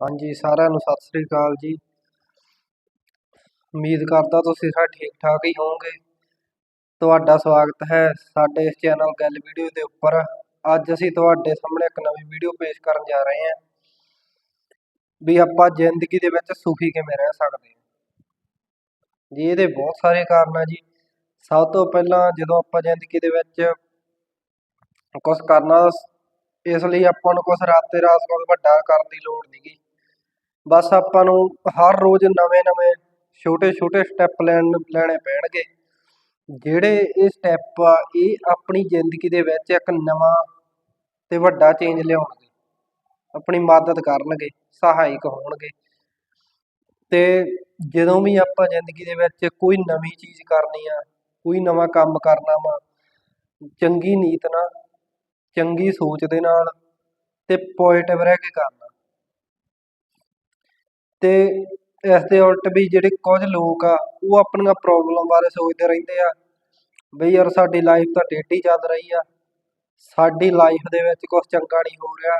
ਹਾਂਜੀ, ਸਾਰਿਆਂ ਨੂੰ ਸਤਿ ਸ੍ਰੀ ਅਕਾਲ ਜੀ। ਉਮੀਦ ਕਰਦਾ ਤੁਸੀਂ ਸਾਰੇ ਠੀਕ ਠਾਕ ਹੀ ਹੋਵੋਗੇ। ਤੁਹਾਡਾ ਸਵਾਗਤ ਹੈ ਸਾਡੇ ਇਸ ਚੈਨਲ ਗੱਲ ਵੀਡੀਓ ਦੇ ਉੱਪਰ। ਅੱਜ ਅਸੀਂ ਤੁਹਾਡੇ ਸਾਹਮਣੇ ਇੱਕ ਨਵੀਂ ਵੀਡੀਓ ਪੇਸ਼ ਕਰਨ ਜਾ ਰਹੇ ਹਾਂ। ਵੀ ਆਪਾਂ ਜ਼ਿੰਦਗੀ ਦੇ ਵਿੱਚ ਸੁਖੀ ਕਿਵੇਂ ਰਹਿ ਸਕਦੇ ਹਾਂ। ਜੀ, ਇਹਦੇ ਬਹੁਤ ਸਾਰੇ ਕਾਰਨ ਆ ਜੀ। ਸਭ ਤੋਂ ਪਹਿਲਾਂ ਜਦੋਂ ਆਪਾਂ ਜ਼ਿੰਦਗੀ ਦੇ ਵਿੱਚ ਕੁਝ ਕਰਨਾ, ਇਸ ਲਈ ਆਪਾਂ ਨੂੰ ਕੁਝ ਰਾਤੇ ਰਾਤ ਕੋਲ ਵੱਡਾ ਕਰਨ ਦੀ ਲੋੜ ਨਹੀਂਗੀ ਬਸ ਆਪਾਂ ਨੂੰ ਹਰ ਰੋਜ਼ ਨਵੇਂ-ਨਵੇਂ ਛੋਟੇ-ਛੋਟੇ ਸਟੈਪ ਲੈਣ, ਲੈਣੇ ਪੈਣਗੇ। ਜਿਹੜੇ ਇਹ ਸਟੈਪ ਆ, ਇਹ ਆਪਣੀ ਜ਼ਿੰਦਗੀ ਦੇ ਵਿੱਚ ਇੱਕ ਨਵਾਂ ਤੇ ਵੱਡਾ ਚੇਂਜ ਲਿਆਉਣਗੇ। ਆਪਣੀ ਮਦਦ ਕਰਨਗੇ, ਸਹਾਇਕ ਹੋਣਗੇ। ਤੇ ਜਦੋਂ ਵੀ ਆਪਾਂ ਜ਼ਿੰਦਗੀ ਦੇ ਵਿੱਚ ਕੋਈ ਨਵੀਂ ਚੀਜ਼ ਕਰਨੀ ਆ, ਕੋਈ ਨਵਾਂ ਕੰਮ ਕਰਨਾ ਵਾ, ਚੰਗੀ ਨੀਤ ਨਾਲ, ਚੰਗੀ ਸੋਚ ਦੇ ਨਾਲ ਤੇ ਪੋਜ਼ਿਟਿਵ ਰਹਿ ਕੇ ਕਰਨਾ ਤੇ ਇਸ ਦੇ ਉਲਟ ਵੀ ਜਿਹੜੇ ਕੁਝ ਲੋਕ ਆ, ਉਹ ਆਪਣੀਆਂ ਪ੍ਰੋਬਲਮ ਬਾਰੇ ਸੋਚਦੇ ਰਹਿੰਦੇ ਆ ਬਈ ਯਾਰ ਸਾਡੀ ਲਾਈਫ ਤਾਂ ਟੇਢੀ ਚੱਲ ਰਹੀ ਆ, ਸਾਡੀ ਲਾਈਫ ਦੇ ਵਿੱਚ ਕੁਝ ਚੰਗਾ ਨਹੀਂ ਹੋ ਰਿਹਾ।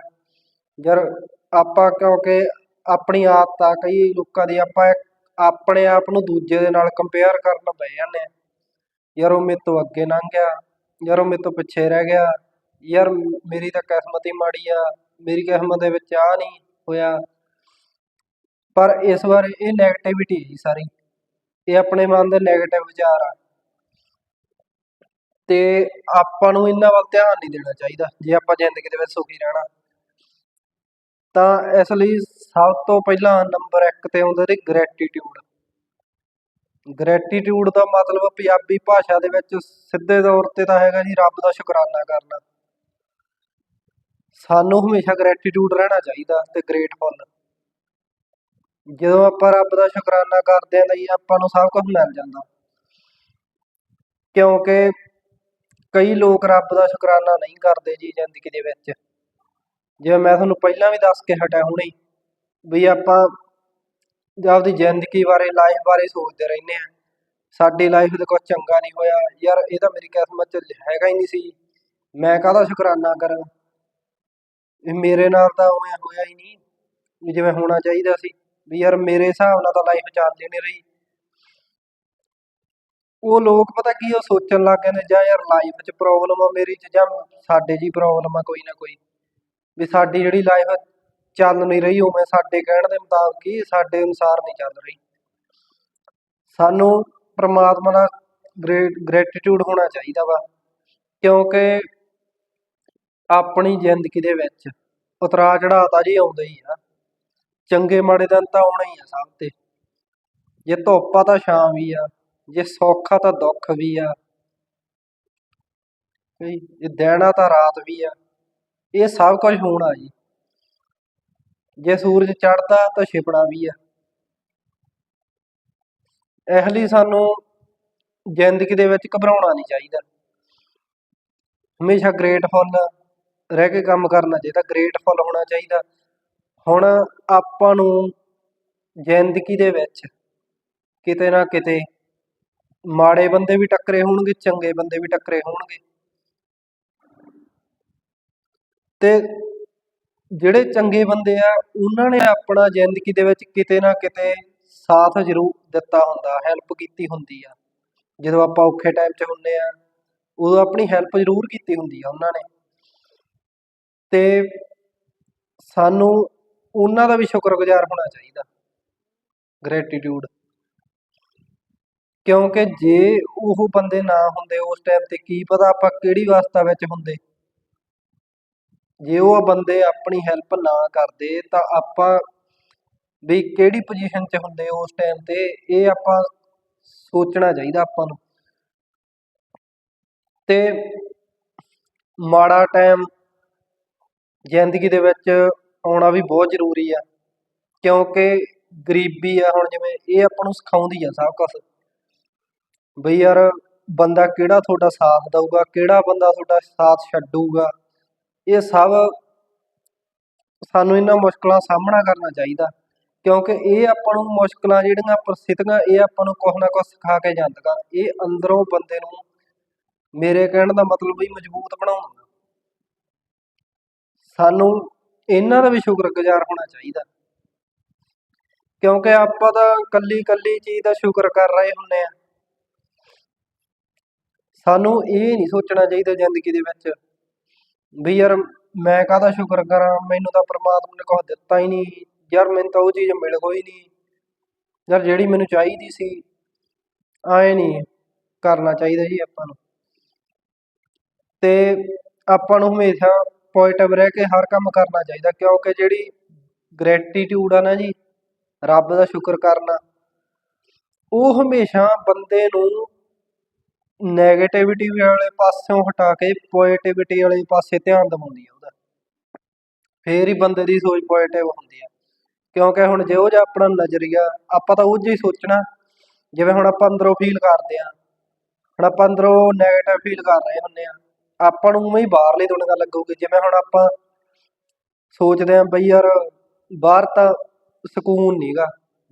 ਯਾਰ ਆਪਾਂ ਕਿਉਂਕਿ ਆਪਣੀ ਆਦਤ ਆ, ਕਈ ਲੋਕਾਂ ਦੀ ਆਪਾਂ ਆਪਣੇ ਆਪ ਨੂੰ ਦੂਜੇ ਦੇ ਨਾਲ ਕੰਪੇਅਰ ਕਰਨ ਪੈ ਜਾਂਦੇ ਆ। ਯਾਰ ਉਹ ਮੇਰੇ ਤੋਂ ਅੱਗੇ ਲੰਘ ਗਿਆ, ਯਾਰ ਉਹ ਮੇਰੇ ਤੋਂ ਪਿੱਛੇ ਰਹਿ ਗਿਆ, ਯਾਰ ਮੇਰੀ ਤਾਂ ਕਿਸਮਤ ਹੀ ਮਾੜੀ ਆ, ਮੇਰੀ ਕਿਸਮਤ ਦੇ ਵਿੱਚ ਆ ਨਹੀਂ ਹੋਇਆ। ਪਰ ਇਸ ਵਾਰ ਇਹ ਨੈਗੇਟਿਵਿਟੀ ਹੈ ਜੀ ਸਾਰੀ। ਇਹ ਆਪਣੇ ਮਨ ਦੇ ਨੈਗੇਟਿਵ ਵਿਚਾਰ ਆ। ਤੇ ਆਪਾਂ ਨੂੰ ਇਹਨਾਂ ਵੱਲ ਧਿਆਨ ਨਹੀਂ ਦੇਣਾ ਚਾਹੀਦਾ, ਜੇ ਆਪਾਂ ਜ਼ਿੰਦਗੀ ਦੇ ਵਿੱਚ ਸੁਖੀ ਰਹਿਣਾ। ਤਾਂ ਇਸ ਲਈ ਸਭ ਤੋਂ ਪਹਿਲਾਂ ਨੰਬਰ 1 ਤੇ ਆਉਂਦਾ ਜੀ ਗ੍ਰੈਟੀਟਿਊਡ ਗ੍ਰੈਟੀਟਿਊਡ ਦਾ ਮਤਲਬ ਪੰਜਾਬੀ ਭਾਸ਼ਾ ਦੇ ਵਿੱਚ ਸਿੱਧੇ ਤੌਰ ਤੇ ਤਾਂ ਹੈਗਾ ਜੀ ਰੱਬ ਦਾ ਸ਼ੁਕਰਾਨਾ ਕਰਨਾ। ਸਾਨੂੰ ਹਮੇਸ਼ਾ ਗ੍ਰੈਟੀਟਿਊਡ ਰਹਿਣਾ ਚਾਹੀਦਾ ਤੇ ਗ੍ਰੇਟਫੁਲ ਜਦੋਂ ਆਪਾਂ ਰੱਬ ਦਾ ਸ਼ੁਕਰਾਨਾ ਕਰਦੇ ਆਂ ਲਈ ਆਪਾਂ ਨੂੰ ਸਭ ਕੁਝ ਮਿਲ ਜਾਂਦਾ। ਕਿਉਂਕਿ ਕਈ ਲੋਕ ਰੱਬ ਦਾ ਸ਼ੁਕਰਾਨਾ ਨਹੀਂ ਕਰਦੇ ਜੀ ਜ਼ਿੰਦਗੀ ਦੇ ਵਿੱਚ। ਜਿਵੇਂ ਮੈਂ ਤੁਹਾਨੂੰ ਪਹਿਲਾਂ ਵੀ ਦੱਸ ਕੇ ਹਟਿਆ ਹੁਣੇ ਵੀ ਆਪਾਂ ਆਪਦੀ ਜ਼ਿੰਦਗੀ ਬਾਰੇ ਲਾਈਫ ਬਾਰੇ ਸੋਚਦੇ ਰਹਿੰਦੇ ਆ ਸਾਡੀ ਲਾਈਫ ਦੇ ਕੁਝ ਚੰਗਾ ਨਹੀਂ ਹੋਇਆ। ਯਾਰ ਇਹ ਤਾਂ ਮੇਰੀ ਕਿਸਮਤ ਚ ਹੈਗਾ ਹੀ ਨਹੀਂ ਸੀ। ਮੈਂ ਕਾਹਦਾ ਸ਼ੁਕਰਾਨਾ ਕਰਾਂ? ਇਹ ਮੇਰੇ ਨਾਲ ਤਾਂ ਉਵੇਂ ਹੋਇਆ ਹੀ ਨਹੀਂ। ਜਿਵੇਂ ਹੋਣਾ ਚਾਹੀਦਾ ਸੀ। ਵੀ ਯਾਰ ਮੇਰੇ ਹਿਸਾਬ ਨਾਲ ਤਾਂ ਲਾਈਫ ਚੱਲਦੀ ਨਹੀਂ ਰਹੀ। ਉਹ ਲੋਕ ਪਤਾ ਕੀ ਉਹ ਸੋਚਣ ਲੱਗ ਗਏ ਨੇ, ਜਾਂ ਯਾਰ ਲਾਈਫ 'ਚ ਪ੍ਰੋਬਲਮ ਆ ਮੇਰੀ 'ਚ, ਜਾਂ ਸਾਡੇ ਜੀ ਪ੍ਰੋਬਲਮ ਆ ਕੋਈ ਨਾ ਕੋਈ। ਵੀ ਸਾਡੀ ਜਿਹੜੀ ਲਾਈਫ ਚੱਲ ਨਹੀਂ ਰਹੀ, ਉਵੇਂ ਸਾਡੇ ਕਹਿਣ ਦੇ ਮੁਤਾਬਕ ਹੀ ਸਾਡੇ ਅਨੁਸਾਰ ਨਹੀਂ ਚੱਲ ਰਹੀ। ਸਾਨੂੰ ਪ੍ਰਮਾਤਮਾ ਦਾ ਗ੍ਰੇਟ ਗ੍ਰੈਟੀਟਿਊਡ ਹੋਣਾ ਚਾਹੀਦਾ ਵਾ, ਕਿਉਂਕਿ ਆਪਣੀ ਜ਼ਿੰਦਗੀ ਦੇ ਵਿੱਚ ਉਤਰਾ ਚੜਾਅ ਤਾਂ ਜੀ ਆਉਂਦਾ ਹੀ ਆ। ਚੰਗੇ ਮਾੜੇ ਦਿਨ ਤਾਂ ਆਉਣਾ ਹੀ ਆ ਸਭ ਤੇ। ਜੇ ਧੁੱਪ ਆ ਤਾਂ ਛਾਂ ਵੀ ਆ, ਜੇ ਸੌਖਾ ਤਾਂ ਦੁੱਖ ਵੀ ਆ। ਜੇ ਦਿਨ ਆ ਤਾਂ ਰਾਤ ਵੀ ਆ। ਇਹ ਸਭ ਕੁਝ ਹੋਣਾ ਜੀ। ਜੇ ਸੂਰਜ ਚੜਦਾ ਤਾਂ ਛਿਪਣਾ ਵੀ ਆ। ਇਹ ਲਈ ਸਾਨੂੰ ਜ਼ਿੰਦਗੀ ਦੇ ਵਿੱਚ ਘਬਰਾਉਣਾ ਨਹੀਂ ਚਾਹੀਦਾ। ਹਮੇਸ਼ਾ ਗ੍ਰੇਟਫੁਲ ਰਹਿ ਕੇ ਕੰਮ ਕਰਨਾ ਚਾਹੀਦਾ। ਗ੍ਰੇਟਫੁਲ ਹੋਣਾ ਚਾਹੀਦਾ। ਹੁਣ ਆਪਾਂ ਨੂੰ ਜ਼ਿੰਦਗੀ ਦੇ ਵਿੱਚ ਕਿਤੇ ਨਾ ਕਿਤੇ ਮਾੜੇ ਬੰਦੇ ਵੀ ਟੱਕਰੇ ਹੋਣਗੇ, ਚੰਗੇ ਬੰਦੇ ਵੀ ਟੱਕਰੇ ਹੋਣਗੇ। ਤੇ ਜਿਹੜੇ ਚੰਗੇ ਬੰਦੇ ਆ, ਉਹਨਾਂ ਨੇ ਆਪਣਾ ਜ਼ਿੰਦਗੀ ਦੇ ਵਿੱਚ ਕਿਤੇ ਨਾ ਕਿਤੇ ਸਾਥ ਜ਼ਰੂਰ ਦਿੱਤਾ ਹੁੰਦਾ ਹੈਲਪ ਕੀਤੀ ਹੁੰਦੀ ਆ। ਜਦੋਂ ਆਪਾਂ ਔਖੇ ਟਾਈਮ 'ਚ ਹੁੰਦੇ ਆ, ਉਦੋਂ ਆਪਣੀ ਹੈਲਪ ਜ਼ਰੂਰ ਕੀਤੀ ਹੁੰਦੀ ਆ ਉਹਨਾਂ ਨੇ। ਤੇ ਸਾਨੂੰ ਉਹਨਾਂ ਦਾ ਵੀ ਸ਼ੁਕਰਗੁਜ਼ਾਰ ਹੋਣਾ ਚਾਹੀਦਾ। ਗ੍ਰੈਟੀਟਿਊਡ ਕਿਉਂਕਿ ਜੇ ਉਹ ਬੰਦੇ ਨਾ ਹੁੰਦੇ ਉਸ ਟਾਈਮ ਤੇ ਕੀ ਪਤਾ ਆਪਾਂ ਕਿਹੜੀ ਅਵਸਥਾ ਵਿੱਚ ਹੁੰਦੇ। ਜੇ ਉਹ ਬੰਦੇ ਆਪਣੀ ਹੈਲਪ ਨਾ ਕਰਦੇ ਤਾਂ ਆਪਾਂ ਵੀ ਕਿਹੜੀ ਪੋਜੀਸ਼ਨ 'ਚ ਹੁੰਦੇ ਉਸ ਟਾਈਮ ਤੇ ਇਹ ਆਪਾਂ ਸੋਚਣਾ ਚਾਹੀਦਾ ਆਪਾਂ ਨੂੰ। ਤੇ ਮਾੜਾ ਟਾਈਮ ਜ਼ਿੰਦਗੀ ਦੇ ਵਿੱਚ ਆਉਣਾ ਵੀ ਬਹੁਤ ਜ਼ਰੂਰੀ ਆ, ਕਿਉਂਕਿ ਗਰੀਬੀ ਆ ਹੁਣ ਜਿਵੇਂ ਇਹ ਆਪਾਂ ਨੂੰ ਸਿਖਾਉਂਦੀ ਆ ਸਭ ਕੁਝ ਬਈ ਯਾਰ ਬੰਦਾ ਕਿਹੜਾ ਤੁਹਾਡਾ ਸਾਥ ਦਊਗਾ, ਕਿਹੜਾ ਬੰਦਾ ਤੁਹਾਡਾ ਸਾਥ ਛੱਡੂਗਾ, ਇਹ ਸਭ ਸਾਨੂੰ ਇਹਨਾਂ ਮੁਸ਼ਕਲਾਂ ਸਾਹਮਣਾ ਕਰਨਾ ਚਾਹੀਦਾ, ਕਿਉਂਕਿ ਇਹ ਆਪਾਂ ਨੂੰ ਮੁਸ਼ਕਲਾਂ ਜਿਹੜੀਆਂ ਪ੍ਰਸਥਿਤੀਆਂ, ਇਹ ਆਪਾਂ ਨੂੰ ਕੁਛ ਨਾ ਕੁਛ ਸਿਖਾ ਕੇ ਜਾਂਦੀਆਂ। ਇਹ ਅੰਦਰੋਂ ਬੰਦੇ ਨੂੰ ਮੇਰੇ ਕਹਿਣ ਦਾ ਮਤਲਬ ਵੀ ਮਜ਼ਬੂਤ ਬਣਾਉਂਦਾ ਸਾਨੂੰ ਇਹਨਾਂ ਦਾ ਵੀ ਸ਼ੁਕਰਗੁਜ਼ਾਰ ਹੋਣਾ ਚਾਹੀਦਾ। ਕਿਉਂਕਿ ਆਪਾਂ ਤਾਂ ਕੱਲੀ ਕੱਲੀ ਚੀਜ਼ ਦਾ ਸ਼ੁਕਰ ਕਰ ਰਹੇ ਹੁੰਨੇ ਆ ਸਾਨੂੰ ਇਹ ਨਹੀਂ ਸੋਚਣਾ ਚਾਹੀਦਾ ਜ਼ਿੰਦਗੀ ਦੇ ਵਿੱਚ ਵੀ ਯਾਰ ਮੈਂ ਕਾਹਦਾ ਸ਼ੁਕਰ ਕਰਾਂ, ਮੈਨੂੰ ਤਾਂ ਪ੍ਰਮਾਤਮਾ ਨੇ ਕੁਛ ਦਿੱਤਾ ਹੀ ਨਹੀਂ, ਯਾਰ ਮੈਨੂੰ ਤਾਂ ਉਹ ਚੀਜ਼ ਮਿਲ ਕੋਈ ਨਹੀਂ। ਯਾਰ ਜਿਹੜੀ ਮੈਨੂੰ ਚਾਹੀਦੀ ਸੀ, ਆਏ ਨਹੀਂ ਕਰਨਾ ਚਾਹੀਦਾ ਜੀ ਆਪਾਂ ਨੂੰ। ਤੇ ਆਪਾਂ ਨੂੰ ਹਮੇਸ਼ਾ ਪੋਜ਼ਿਟਿਵ ਰਹਿ ਕੇ ਹਰ ਕੰਮ ਕਰਨਾ ਚਾਹੀਦਾ, ਕਿਉਂਕਿ ਜਿਹੜੀ ਗ੍ਰੈਟੀਟਿਊਡ ਆ ਨਾ ਜੀ, ਰੱਬ ਦਾ ਸ਼ੁਕਰ ਕਰਨਾ, ਉਹ ਹਮੇਸ਼ਾ ਬੰਦੇ ਨੂੰ ਨੈਗੇਟਿਵਿਟੀ ਵਾਲੇ ਪਾਸਿਓਂ ਹਟਾ ਕੇ ਪੋਜ਼ਿਟਿਵਿਟੀ ਵਾਲੇ ਪਾਸੇ ਧਿਆਨ ਦਿਵਾਉਂਦੀ ਆ ਉਹਦਾ। ਫੇਰ ਹੀ ਬੰਦੇ ਦੀ ਸੋਚ ਪੋਜ਼ਿਟਿਵ ਹੁੰਦੀ ਆ। ਕਿਉਂਕਿ ਹੁਣ ਜਿਹੋ ਜਿਹਾ ਆਪਣਾ ਨਜ਼ਰੀਆ, ਆਪਾਂ ਤਾਂ ਉਹ ਜਿਹਾ ਹੀ ਸੋਚਣਾ, ਜਿਵੇਂ ਹੁਣ ਆਪਾਂ ਅੰਦਰੋਂ ਫੀਲ ਕਰਦੇ ਆ, ਹੁਣ ਆਪਾਂ ਅੰਦਰੋਂ ਨੈਗੇਟਿਵ ਫੀਲ ਕਰ ਰਹੇ ਹੁੰਨੇ ਆ। ਆਪਾਂ ਨੂੰ ਉਵੇਂ ਹੀ ਬਾਹਰਲੀ ਦੁਨੀਆ ਲੱਗੂਗੀ। ਜਿਵੇਂ ਹੁਣ ਆਪਾਂ ਸੋਚਦੇ ਆ ਬਈ ਯਾਰ ਬਾਹਰ ਤਾਂ ਸਕੂਨ ਨਹੀਂਗਾ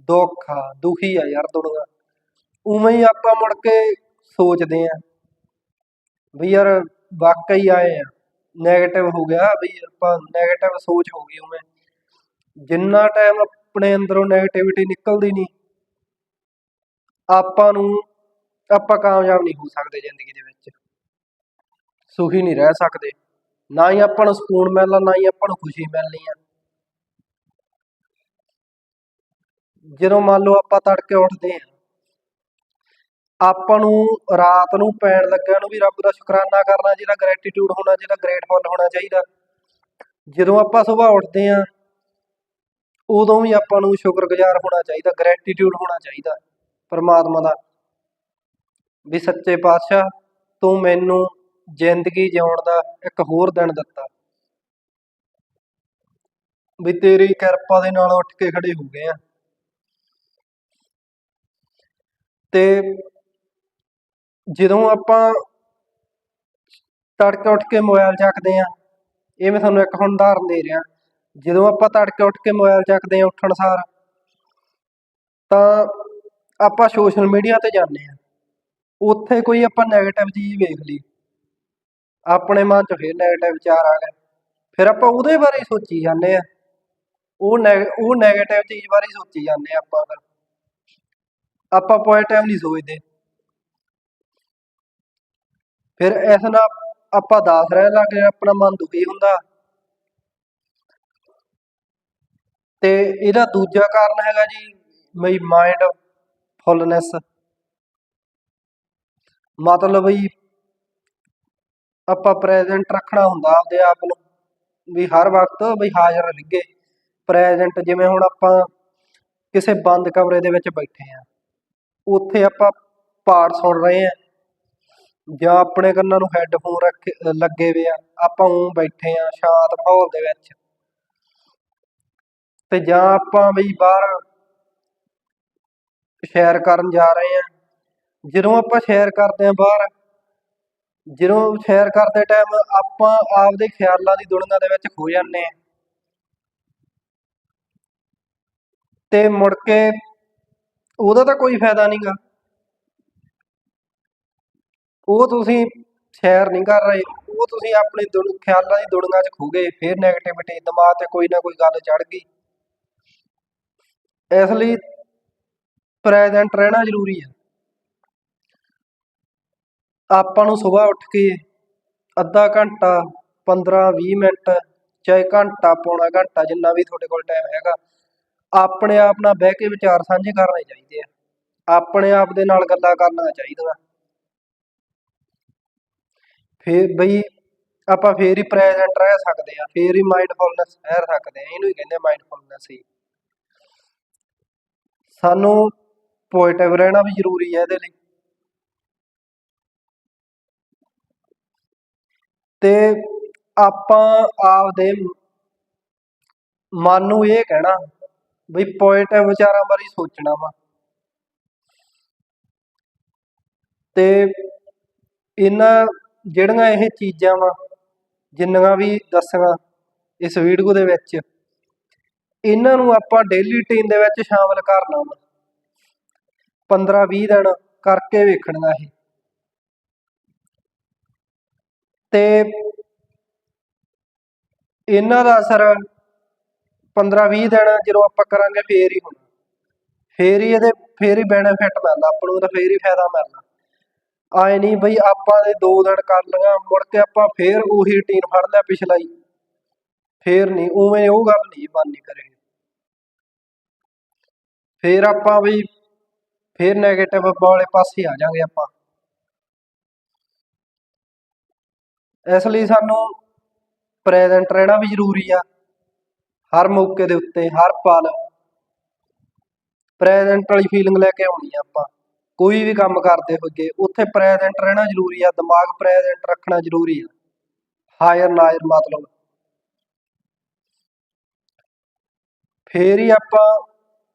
ਦੁੱਖ ਆ, ਦੁਖੀ ਆ ਯਾਰ ਦੁਨੀਆ। ਉਵੇਂ ਹੀ ਆਪਾਂ ਮੁੜ ਕੇ ਸੋਚਦੇ ਆ ਵੀ ਯਾਰ ਵਾਕਈ ਆਏ ਆ ਨੈਗੇਟਿਵ ਹੋ ਗਿਆ ਵੀ ਆਪਾਂ ਨੈਗੇਟਿਵ ਸੋਚ ਹੋ ਗਈ ਉਵੇਂ। ਜਿੰਨਾ ਟਾਈਮ ਆਪਣੇ ਅੰਦਰੋਂ ਨੈਗੇਟਿਵਿਟੀ ਨਿਕਲਦੀ ਨਹੀਂ ਆਪਾਂ ਨੂੰ ਆਪਾਂ ਕਾਮਯਾਬ ਨਹੀਂ ਹੋ ਸਕਦੇ ਜ਼ਿੰਦਗੀ ਦੇ ਵਿੱਚ। ਸੁਖੀ ਨਹੀਂ ਰਹਿ ਸਕਦੇ। ਨਾ ਹੀ ਆਪਾਂ ਨੂੰ ਸਕੂਨ ਮਿਲਣਾ ਨਾ ਹੀ ਆਪਾਂ ਨੂੰ ਖੁਸ਼ੀ ਮਿਲਣੀ ਆ। ਜਦੋਂ ਮੰਨ ਲਓ ਆਪਾਂ ਤੜਕੇ ਉੱਠਦੇ ਆ, ਆਪਾਂ ਨੂੰ ਰਾਤ ਨੂੰ ਪੈਣ ਲੱਗਿਆ ਨੂੰ ਵੀ ਰੱਬ ਦਾ ਸ਼ੁਕਰਾਨਾ ਕਰਨਾ ਜਿਹੜਾ ਗ੍ਰੈਟੀਟਿਊਡ ਹੋਣਾ ਜਿਹੜਾ ਗ੍ਰੇਟਫੁਲ ਹੋਣਾ ਚਾਹੀਦਾ। ਜਦੋਂ ਆਪਾਂ ਸਵੇਰ ਉੱਠਦੇ ਆ, ਉਦੋਂ ਵੀ ਆਪਾਂ ਨੂੰ ਸ਼ੁਕਰਗੁਜ਼ਾਰ ਹੋਣਾ ਚਾਹੀਦਾ ਗ੍ਰੈਟੀਟਿਊਡ ਹੋਣਾ ਚਾਹੀਦਾ ਪਰਮਾਤਮਾ ਦਾ। ਵੀ ਸੱਚੇ ਪਾਤਸ਼ਾਹ, ਤੂੰ ਮੈਨੂੰ ਜ਼ਿੰਦਗੀ ਜਿਉਣ ਦਾ ਇੱਕ ਹੋਰ ਦਿਨ ਦਿੱਤਾ। ਵੀ ਤੇਰੀ ਕਿਰਪਾ ਦੇ ਨਾਲ ਉੱਠ ਕੇ ਖੜੇ ਹੋ ਗਏ ਆ। ਤੇ ਜਦੋਂ ਆਪਾਂ ਤੜਕੇ ਉੱਠ ਕੇ ਮੋਬਾਈਲ ਚੱਕਦੇ ਆ, ਇਹ ਮੈਂ ਤੁਹਾਨੂੰ ਇੱਕ ਹੁਣ ਉਦਾਹਰਨ ਦੇ ਰਿਹਾ। ਜਦੋਂ ਆਪਾਂ ਤੜਕੇ ਉੱਠ ਕੇ ਮੋਬਾਈਲ ਚੱਕਦੇ ਆ ਉੱਠਣ ਸਾਰ, ਤਾਂ ਆਪਾਂ ਸੋਸ਼ਲ ਮੀਡੀਆ ਤੇ ਜਾਂਦੇ ਆ। ਉੱਥੇ ਕੋਈ ਆਪਾਂ 네ਗੇਟਿਵ ਚੀਜ਼ ਵੇਖ ਲਈ। ਆਪਣੇ ਮਨ 'ਚ ਫਿਰ ਨੈਗੇਟਿਵ ਵਿਚਾਰ ਆ ਗਏ। ਫਿਰ ਆਪਾਂ ਉਹਦੇ ਬਾਰੇ ਸੋਚੀ ਜਾਂਦੇ ਆ। ਉਹ ਨੈਗ ਉਹ ਨੈਗੇਟਿਵ ਚੀਜ਼ ਬਾਰੇ ਸੋਚੀ ਜਾਂਦੇ ਆ ਆਪਾਂ ਫਿਰ ਆਪਾਂ ਪੋਜ਼ਿਟਿਵ ਨਹੀਂ ਸੋਚਦੇ। ਫਿਰ ਇਸ ਨਾਲ ਆਪਾਂ ਦਾਸ ਰਹਿ ਲੱਗ ਆਪਣਾ ਮਨ ਦੁਖੀ ਹੁੰਦਾ। ਤੇ ਇਹਦਾ ਦੂਜਾ ਕਾਰਨ ਹੈਗਾ ਜੀ, ਬਈ ਮਾਈਂਡ ਫੁੱਲਨੈਸ ਮਤਲਬ ਬਈ ਆਪਾਂ ਪ੍ਰੈਜ਼ੈਂਟ ਰੱਖਣਾ ਹੁੰਦਾ ਆਪਦੇ ਆਪ ਨੂੰ ਵੀ ਹਰ ਵਕਤ ਵੀ ਹਾਜ਼ਰ ਰਹੀਏ। ਪ੍ਰੈਜ਼ੈਂਟ ਜਿਵੇਂ ਹੁਣ ਆਪਾਂ ਕਿਸੇ ਬੰਦ ਕਮਰੇ ਦੇ ਵਿੱਚ ਬੈਠੇ ਆ ਉੱਥੇ ਆਪਾਂ ਪਾਠ ਸੁਣ ਰਹੇ ਆ ਜਾਂ ਆਪਣੇ ਕੰਨਾਂ ਨੂੰ ਹੈੱਡਫੋਨ ਰੱਖੇ ਲੱਗੇ ਵੇ ਆ ਆਪਾਂ ਉਂ ਬੈਠੇ ਆ ਸ਼ਾਂਤ ਮਾਹੌਲ ਦੇ ਵਿੱਚ। ਤੇ ਜਾਂ ਆਪਾਂ ਵੀ ਬਾਹਰ ਸੈਰ ਕਰਨ ਜਾ ਰਹੇ ਆ ਜਦੋਂ ਆਪਾਂ ਸੈਰ ਕਰਦੇ ਆ ਬਾਹਰ ਜਦੋਂ ਸੈਰ ਕਰਦੇ ਟਾਈਮ ਆਪਾਂ ਆਪਦੇ ਖਿਆਲਾਂ ਦੀ ਦੁਨੀਆ ਦੇ ਵਿੱਚ ਖੋ ਜਾਂਦੇ ਆ ਤੇ ਮੁੜ ਕੇ ਉਹਦਾ ਤਾਂ ਕੋਈ ਫਾਇਦਾ ਨਹੀਂਗਾ ਉਹ ਤੁਸੀਂ ਸੈਰ ਨਹੀਂ ਕਰ ਰਹੇ, ਉਹ ਤੁਸੀਂ ਆਪਣੇ ਦੁਨ ਖਿਆਲਾਂ ਦੀ ਦੁਨੀਆ 'ਚ ਖੋ ਗਏ, ਫਿਰ ਨੈਗੇਟਿਵਿਟੀ ਦਿਮਾਗ ਤੇ ਕੋਈ ਨਾ ਕੋਈ ਗੱਲ ਚੜ ਗਈ। ਇਸ ਲਈ ਪ੍ਰੈਜ਼ੈਂਟ ਰਹਿਣਾ ਜ਼ਰੂਰੀ ਹੈ। ਆਪਾਂ ਨੂੰ ਸਵੇਰ ਉੱਠ ਕੇ ਅੱਧਾ ਘੰਟਾ 15 20 ਮਿੰਟ ਚਾਹੇ ਘੰਟਾ, ਪੌਣਾ ਘੰਟਾ ਜਿੰਨਾ ਵੀ ਤੁਹਾਡੇ ਕੋਲ ਟਾਈਮ ਹੈਗਾ, ਆਪਣੇ ਆਪ ਨਾਲ ਬਹਿ ਕੇ ਵਿਚਾਰ ਸਾਂਝੇ ਕਰਨੇ ਚਾਹੀਦੇ ਆ। ਆਪਣੇ ਆਪ ਦੇ ਨਾਲ ਗੱਲਾਂ ਕਰਨੀਆਂ ਚਾਹੀਦੀਆਂ ਫੇਰ ਬਈ ਆਪਾਂ ਫੇਰ ਹੀ ਪ੍ਰੈਜ਼ੈਂਟ ਰਹਿ ਸਕਦੇ ਆ, ਫੇਰ ਹੀ ਮਾਈਂਡਫੁਲਨੈਸ ਰਹਿ ਸਕਦੇ ਆ, ਇਹਨੂੰ ਹੀ ਕਹਿੰਦੇ ਮਾਈਂਡਫੁਲਨੈਸ ਹੀ। ਸਾਨੂੰ ਪੋਜ਼ਿਟਿਵ ਰਹਿਣਾ ਵੀ ਜ਼ਰੂਰੀ ਹੈ ਇਹਦੇ ਲਈ। ਤੇ ਆਪਾਂ ਆਪਦੇ ਮਨ ਨੂੰ ਇਹ ਕਹਿਣਾ ਵੀ ਪੋਜ਼ਿਟਿਵ ਵਿਚਾਰਾਂ ਬਾਰੇ ਸੋਚਣਾ ਵਾ। ਤੇ ਇਹਨਾਂ ਜਿਹੜੀਆਂ ਇਹ ਚੀਜ਼ਾਂ ਵਾ, ਜਿੰਨੀਆਂ ਵੀ ਦੱਸੀਆਂ ਇਸ ਵੀਡੀਓ ਦੇ ਵਿੱਚ, ਇਹਨਾਂ ਨੂੰ ਆਪਾਂ ਡੇਲੀ ਰੂਟੀਨ ਦੇ ਵਿੱਚ ਸ਼ਾਮਲ ਕਰਨਾ ਵਾ। 15 20 ਦਿਨ ਕਰਕੇ ਵੇਖਣਾ ਇਹ। ਤੇ ਇਹਨਾਂ ਦਾ ਅਸਰ 15 20 ਦਿਨ ਜਦੋਂ ਆਪਾਂ ਕਰਾਂਗੇ, ਫੇਰ ਹੀ ਹੋਣਾ। ਫੇਰ ਹੀ ਇਹਦੇ, ਫੇਰ ਹੀ ਬੈਨੀਫਿਟ ਮਿਲਦਾ ਆਪਾਂ ਨੂੰ ਤਾਂ ਫੇਰ ਹੀ ਫਾਇਦਾ ਮਿਲਣਾ। ਆਏ ਨਹੀਂ ਬਈ ਆਪਾਂ ਦੇ ਦੋ ਦਿਨ ਕਰ ਲਈਆਂ, ਮੁੜ ਕੇ ਆਪਾਂ ਫੇਰ ਉਹੀ ਰੁਟੀਨ ਫੜ ਲਿਆ ਪਿਛਲਾ ਹੀ। ਫੇਰ ਨਹੀਂ, ਉਵੇਂ ਉਹ ਗੱਲ ਨਹੀਂ ਬਣਨੀ ਕਰੇ। ਫੇਰ ਆਪਾਂ ਵੀ ਫੇਰ 네ਗੇਟਿਵ ਵਾਲੇ ਪਾਸੇ ਆ ਜਾਾਂਗੇ ਆਪਾਂ। ਇਸ ਲਈ ਸਾਨੂੰ ਪ੍ਰੈਜ਼ੈਂਟ ਰਹਿਣਾ ਵੀ ਜ਼ਰੂਰੀ ਆ। ਹਰ ਮੌਕੇ ਦੇ ਉੱਤੇ, ਹਰ ਪਲ ਪ੍ਰੈਜ਼ੈਂਟ ਵਾਲੀ ਫੀਲਿੰਗ ਲੈ ਕੇ ਆਉਣੀ ਆ ਆਪਾਂ। ਕੋਈ ਵੀ ਕੰਮ ਕਰਦੇ ਹੋਈਏ, ਉੱਥੇ ਪ੍ਰੈਜ਼ੈਂਟ ਰਹਿਣਾ ਜ਼ਰੂਰੀ ਆ, ਦਿਮਾਗ ਪ੍ਰੈਜ਼ੈਂਟ ਰੱਖਣਾ ਜ਼ਰੂਰੀ ਆ। ਹਾਇਰ ਨਾਇਰ ਮਤਲਬ। ਫੇਰ ਹੀ ਆਪਾਂ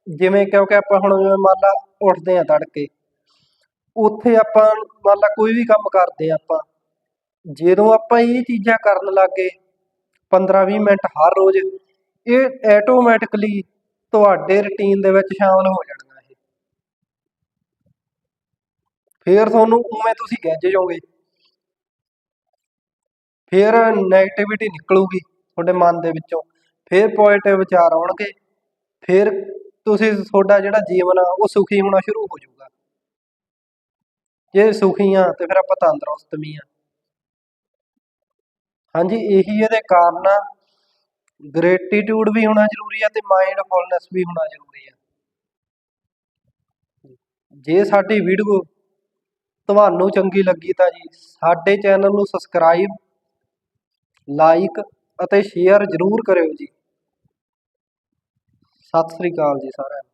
ਜਿਵੇਂ ਕਿਉਂਕਿ ਆਪਾਂ ਹੁਣ ਜਿਵੇਂ ਮੰਨ ਲਾ ਉੱਠਦੇ ਆ ਤੜਕੇ, ਉੱਥੇ ਆਪਾਂ ਮੰਨ ਲਾ ਕੋਈ ਵੀ ਕੰਮ ਕਰਦੇ ਆ ਆਪਾਂ। ਜਦੋਂ ਆਪਾਂ ਇਹ ਚੀਜ਼ਾਂ ਕਰਨ ਲੱਗੇ 15-20 ਮਿੰਟ ਹਰ ਰੋਜ਼, ਇਹ ਆਟੋਮੈਟਿਕਲੀ ਤੁਹਾਡੇ ਰੁਟੀਨ ਦੇ ਵਿੱਚ ਸ਼ਾਮਲ ਹੋ ਜਾਣਗਾ ਇਹ। ਫੇਰ ਤੁਹਾਨੂੰ ਉਵੇਂ ਤੁਸੀਂ ਗਿੱਜ ਜਾਓਗੇ ਫੇਰ 네ਗੇਟਿਵਿਟੀ ਨਿਕਲੂਗੀ ਤੁਹਾਡੇ ਮਨ ਦੇ ਵਿੱਚੋਂ। ਫੇਰ ਪੋਜ਼ਿਟਿਵ ਵਿਚਾਰ ਆਉਣਗੇ। ਫੇਰ ਤੁਸੀਂ ਤੁਹਾਡਾ ਜਿਹੜਾ ਜੀਵਨ ਆ, ਉਹ ਸੁਖੀ ਹੋਣਾ ਸ਼ੁਰੂ ਹੋ ਜਾਊਗਾ। ਜੇ ਸੁਖੀ ਆ, ਤੇ ਫਿਰ ਆਪਾਂ ਤੰਦਰੁਸਤ ਵੀ ਆ। ਹਾਂਜੀ, ਇਹੀ ਇਹਦੇ ਕਾਰਨ ਆ। ਗ੍ਰੇਟੀਟਿਊਡ ਵੀ ਹੋਣਾ ਜ਼ਰੂਰੀ ਆ ਤੇ ਮਾਈਂਡਫੁਲਨੈਸ ਵੀ ਹੋਣਾ ਜ਼ਰੂਰੀ ਆ। ਜੇ ਸਾਡੀ ਵੀਡੀਓ ਤੁਹਾਨੂੰ ਚੰਗੀ ਲੱਗੀ ਤਾਂ ਜੀ ਸਾਡੇ ਚੈਨਲ ਨੂੰ ਸਬਸਕ੍ਰਾਈਬ ਲਾਈਕ ਅਤੇ ਸ਼ੇਅਰ ਜ਼ਰੂਰ ਕਰਿਓ ਜੀ। ਸਤਿ ਸ੍ਰੀ ਅਕਾਲ ਜੀ ਸਾਰਿਆਂ ਨੂੰ।